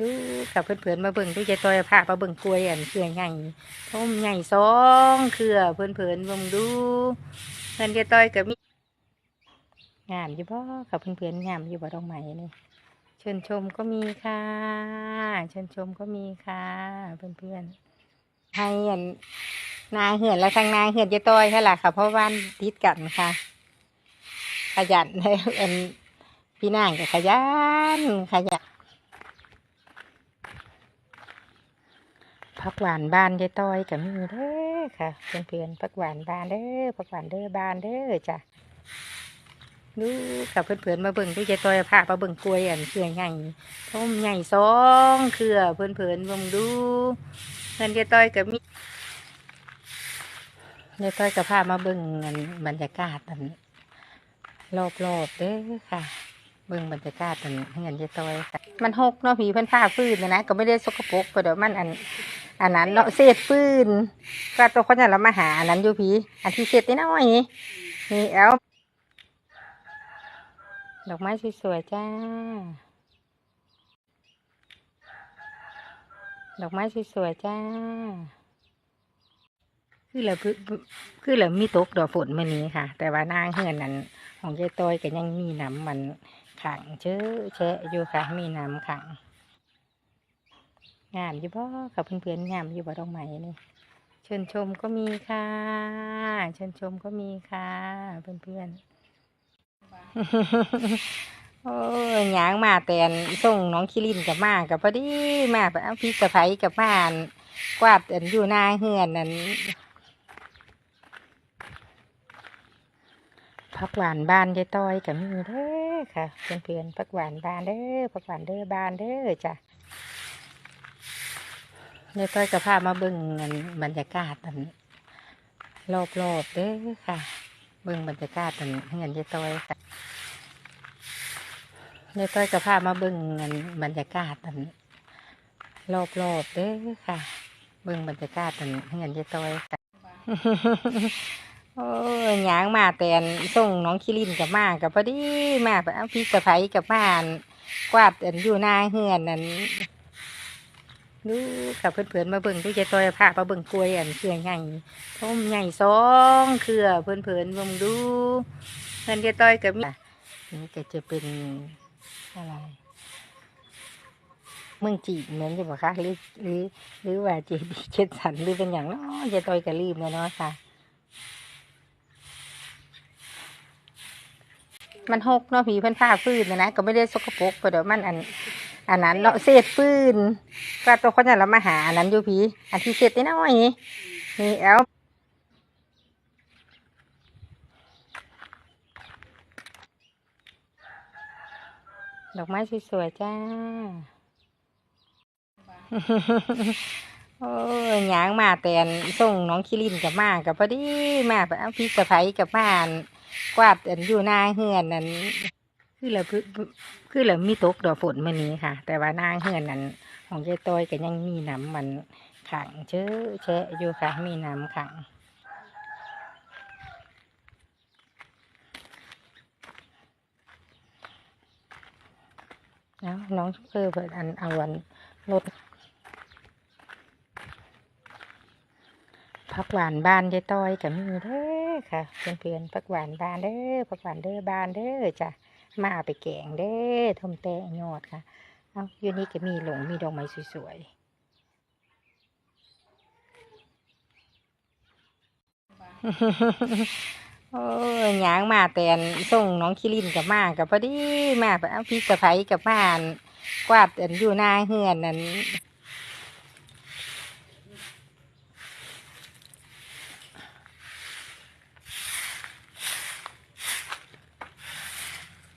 ดูกับเพื่อนๆมาเบิ่งดูจต่อยผ้ามาเบิ่งกล้วยอันเครือใหญ่ต้มใหญ่สองเครือเพื่อนๆเบิ่งดูเพื่อนจต่อยกับมีงามอยู่บ่กับเพื่อนๆงามอยู่บ่ดอกไม้นี่เชิญชมก็มีค่ะเชิญชมก็มีค่ะ เพื่อนๆให้อันนาเหือนและทางนาเหือนจะต่อยค่ะล่ะค่ะ เพราะว่านติดกันค่ะ ขยันให้อันพี่นางก็ขยันขยัน ผักหวานบานยายต้อยกับมีเด้อค่ะเพื่อนๆผักหวานบานเด้อผักหวานเด้อบานเด้อจ้ะดูกับเพื่อนๆมาเบิ่งดูยายต้อยพามาเบิ่งกล้วยอันเครือใหญ่ต้มใหญ่สองเครือเพื่อนเบิ่งดูเพื่อนยายต้อยกับมียายต้อยกับพามาเบิ่งอันบรรยากาศอันรอบๆเด้อค่ะเบิ่งบรรยากาศอันเงินยายต้อยค่ะมันหกเนาะผีเพิ่อนผ้าฟืนนะนะก็ไม่ได้สกปรกก็เดี๋ยวมันอัน อันนั้นเนาะเศษฟืนก็ตัวคนนั้นเรามาหาอันนั้นอยู่ผีอันที่เศษนิดหน่อยนี่แอลดอกไม้สวยๆจ้า ดอกไม้สวยๆจ้า คือเหลือคือเหลือมีตกดอกฝนมื่อนี้ค่ะ แต่ว่านางเฮือนนั้น ของยายต้อยก็ยังมีน้ำมันขังเชื้อแชะอยู่ค่ะ มีน้ำขัง งามอยู่บ่กับเพื่อนๆงามอยู่บ่ดอกไม้นี่เชิญชมก็มีค่ะ เชิญชมก็มีค่ะเพื่อนๆโอ้ยหยางมาแตนส่งน้องคิรินกับมากับพอดีมาไปเอาพี่สะไผกับบ้านกวาดอันอยู่หน้าเฮือนนั้นผักหวานบ้านยายต้อยกับมีเด้อค่ะเพื่อนๆผักหวานบ้านเด้อผักหวานเด้อบ้านเด้อจ้ะ เดี๋ยต้อยกับพามาเบิ่งอันบรรยากาศอันรอบๆเด้อค่ะ เบิ่งบรรยากาศอันเงินเดี๋ยต้อยค่ะเดี๋ยต้อยกับพามาเบิ่งอันบรรยากาศอันรอบๆเด้อค่ะ เบิ่งบรรยากาศอันเงินเดี๋ยต้อยค่ะโอ้ยหยางมาแต่นส่งน้องคิรินกับมากับพอดีมาพี่สะไผกับบ้านกวาดอันอยู่หน้าเฮือนนั้น ดูกับเพื่อนๆมาเบิ่งดูจต่อยผ้ามาเบิ่งกล้วยอันเครือใหญ่ต้มใหญ่สองเครือเพื่อนๆเบิ่งดูเพื่อนจต่อยกับมีนี่ก็จะเป็นอะไรเมืองจีนเหมือนจะบอกคะหรือหรือหรือว่าเจดีย์เจ็ดสันหรือเป็นอย่างเนาะจต่อยกับลืมแล้วเนาะค่ะ มันหกเนาะผีเพิ่อนผ้าฟืนนะนะก็ไม่ได้สกปรกก็เดี๋ยวมันอัน อันนั้นเนาะเศษฟืนก็ตัวคนนั้นเรามาหาอันนั้นอยู่ผีอันที่เศษนิดหน่อยนี่แอลดอกไม้สวยๆจ้า โอ้ยหยางมาแต่นส่งน้องคิรินกับมากับพอดีมาไปเอาพี่สะไผกับบ้านกวาดอันอยู่หน้าเฮือนนั้น คือเหลือคือเหลือมีตกดอกฝนมื่อนี้ค่ะ แต่ว่านางเฮือนนั้นของยายต้อยก็ยังมีน้ำมันขังเชื้อแชะอยู่ค่ะ มีน้ำขังแล้วน้องเพื่อเปิดอันเอาวันรถผักหวานบ้านยายต้อยก็มีเด้อค่ะเพื่อนๆผักหวานบ้านเด้อผักหวานเด้อบ้านเด้อจ้ะ มาเอาไปแกงเด้ทมแต่ยอดค่ะ เอาอยู่นี่ก็มีหลงมีดอกไม้สวยๆโอ้ยยางมาแต่นส่งน้องคิรินกับมากับพอดีมาไปเอาพี่สะไผกับบ้านกวาดอันอยู่หน้าเฮือนนั้น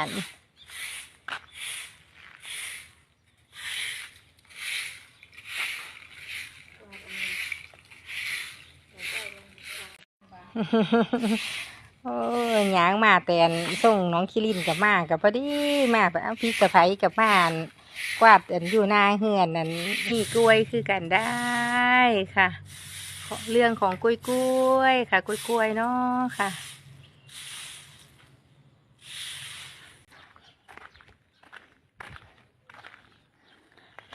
ัน โอ้ยหยางมาแต่นส่งน้องคิรินกับมากับพอดีมาไปเอาพี่สะไผกับบ้านกวาดอันอยู่หน้าเฮือนนั้นมีกล้วยคือกันได้ค่ะ เรื่องของกล้วยกล้วยค่ะ กล้วยกล้วยเนาะค่ะ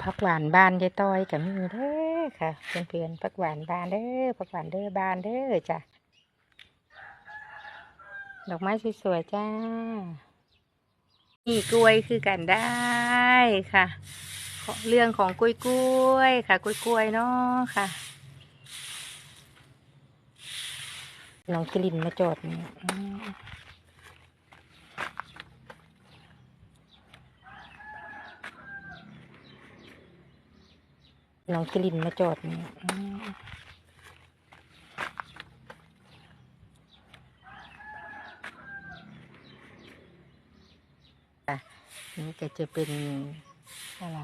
ผักหวานบานยายต้อยกับมีเด้อค่ะเพื่อนๆผักหวานบานเด้อผักหวานเด้อบานเด้อจ้ะดอกไม้สวยๆจ้านี่กล้วยคือกันได้ค่ะ เรื่องของกล้วยกล้วยค่ะ กล้วยกล้วยเนาะค่ะน้องกลินมาจอดนี่ น้องกลินมาจอดนี่อืมอะนี่ก็จะเป็นอะไร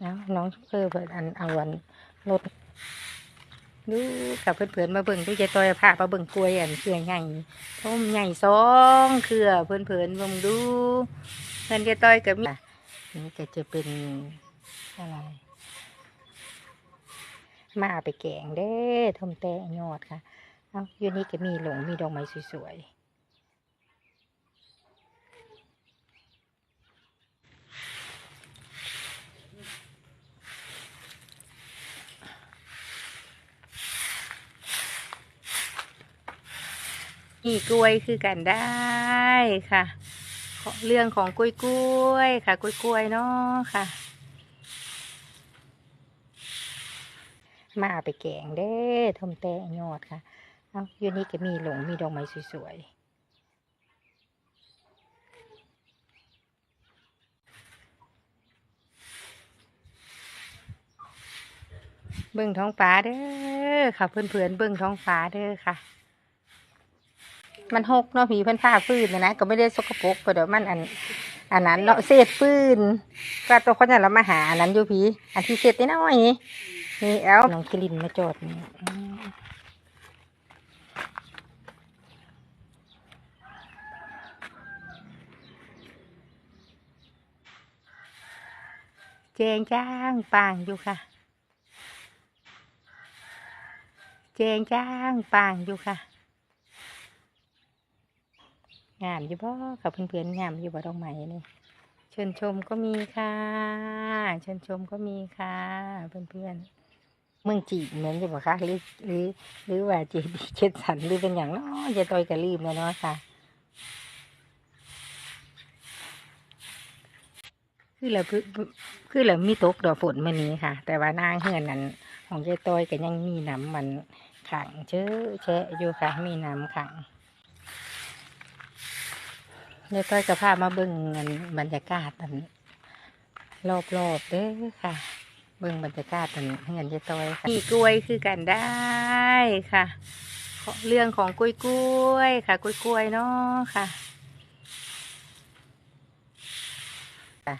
แล้วน้องเพื่อเปิดอันเอาวันรถ ดูกับเพื่อนๆมาเบิ่งดูจต่อยผ้ามาเบิ่งกล้วยอันเครือใหญ่ต้มใหญ่สองเครือเพื่อนๆเบิ่งดูเพื่อนจต่อยกับมีนี่ก็จะเป็นอะไรมาไปแกงเด้ทมแต่ยอดค่ะ เอาอยู่นี่ก็มีหลงมีดอกไม้สวยๆ นี่กล้วยคือกันได้ค่ะ เรื่องของกล้วยกล้วยๆค่ะ กล้วยกล้วยๆเนาะค่ะ มาเอาไปแกงเด้อทมแตงยอดค่ะเอาอยู่นี่ก็มีหลงมีดอกไม้สวยๆเบิ่งท้องฟ้าเด้อค่ะเพื่อนๆเบิ่งท้องฟ้าเด้อค่ะ มันหกเนาะผีเพิ่นผ้าฟื้นนะนะก็ไม่ได้สกปรกก็เดี๋ยวมันอันอันนั้นเนาะเศษฟื้นก็ตัวคนนั้นเรามาหาอันนั้นอยู่ผีอันที่เศษนิดหน่อยนี่นี่แอลน้องกลินมาจอดนี่อืมเจงจ้างป่างอยู่ค่ะ เจงจ้างป่างอยู่ค่ะ งามอยู่บ่ค่ะเพื่อนๆงามอยู่บ่ดอกไม้นี่เชิญชมก็มีค่ะเชิญชมก็มีค่ะ เพื่อนๆเมืองจีนเหมือนอยู่บ่คะหรือหรือหรือว่าเจดีย์เจ็ดสันหรือเป็นอย่างเนาะจะต่อยกระลืมแล้วเนาะค่ะ คือเราคือเรามีตกดอกฝนมานี้ค่ะ แต่ว่านางเฮือนนั้นของยายต้อยก็ยังมีน้ำมันขังเชื้อแชะอยู่ค่ะมีน้ำขัง เดี๋ยวต้อยจะพามาเบิ่งอันบรรยากาศอันรอบๆเด้อค่ะ เบิ่งบรรยากาศอันเงินจะต้อยค่ะนี่กล้วยคือกันได้ค่ะ เรื่องของกล้วยกล้วยๆค่ะ กล้วยกล้วยๆเนาะค่ะค่ะ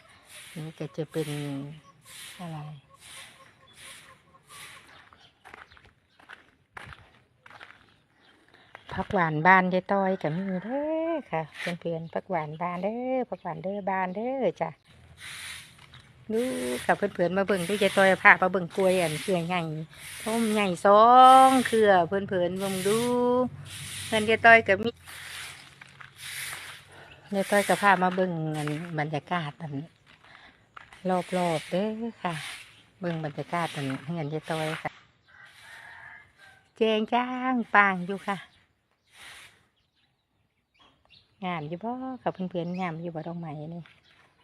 นี่ก็จะเป็นอะไร ผักหวานบานยายต้อยกับมีเด้อค่ะเพื่อนๆผักหวานบานเด้อผักหวานเด้อบานเด้อจ้ะดูกับเพื่อนๆมาเบิ่งดูยายต้อยพามาเบิ่งกล้วยอันเครือใหญ่ต้มใหญ่สองเครือเพื่อนเบิ่งดูเพื่อนยายต้อยกับมียายต้อยกับพามาเบิ่งอันบรรยากาศอันรอบๆเด้อค่ะ เบิ่งบรรยากาศอันเงินยายต้อยค่ะเจงจ้างปางอยู่ค่ะ งามอยู่บ่ค่ะเพื่อนๆงามอยู่บ่ดอกไม้นี่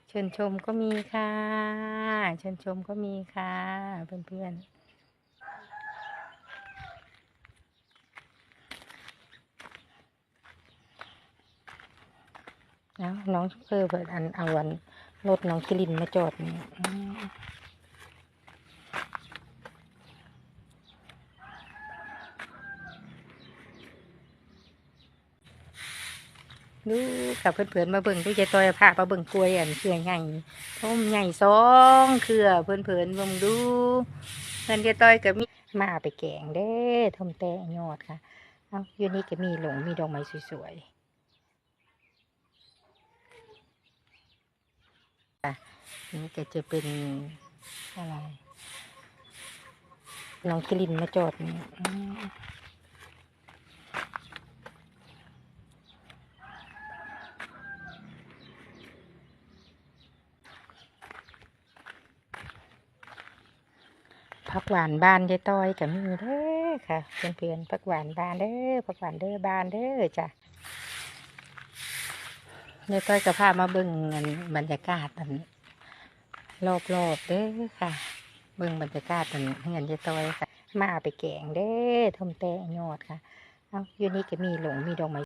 เชิญชมก็มีค่ะ เชิญชมก็มีค่ะ เพื่อนๆแล้วน้องเพื่อเปิดอันเอาวันรถน้องกลินมาจอดนี่ ดูกับเพื่อนๆมาเบิ่งดูจต่อยผ้ามาเบิ่งกล้วยอันเครือใหญ่ต้มใหญ่สองเครือเพื่อนๆเบิ่งดูเพื่อนจต่อยกับมีมาไปแกงเด้อทมแตงยอดค่ะเอาอยู่นี่ก็มีหลงมีดอกไม้สวยๆค่ะนี่ก็จะเป็นอะไรน้องกลินมาจอดนี่ ผักหวานบานยายต้อยกับมีเด้อค่ะเพื่อนๆผักหวานบานเด้อผักหวานเด้อบานเด้อจ้ะยายต้อยก็พามาเบิ่งอันบรรยากาศอันรอบๆเด้อค่ะ เบิ่งบรรยากาศอันเฮือนยายต้อยค่ะ มาเอาไปแกงเด้อทมแตงยอดค่ะ เอาอยู่นี่ก็มีหลงมีดอกไม้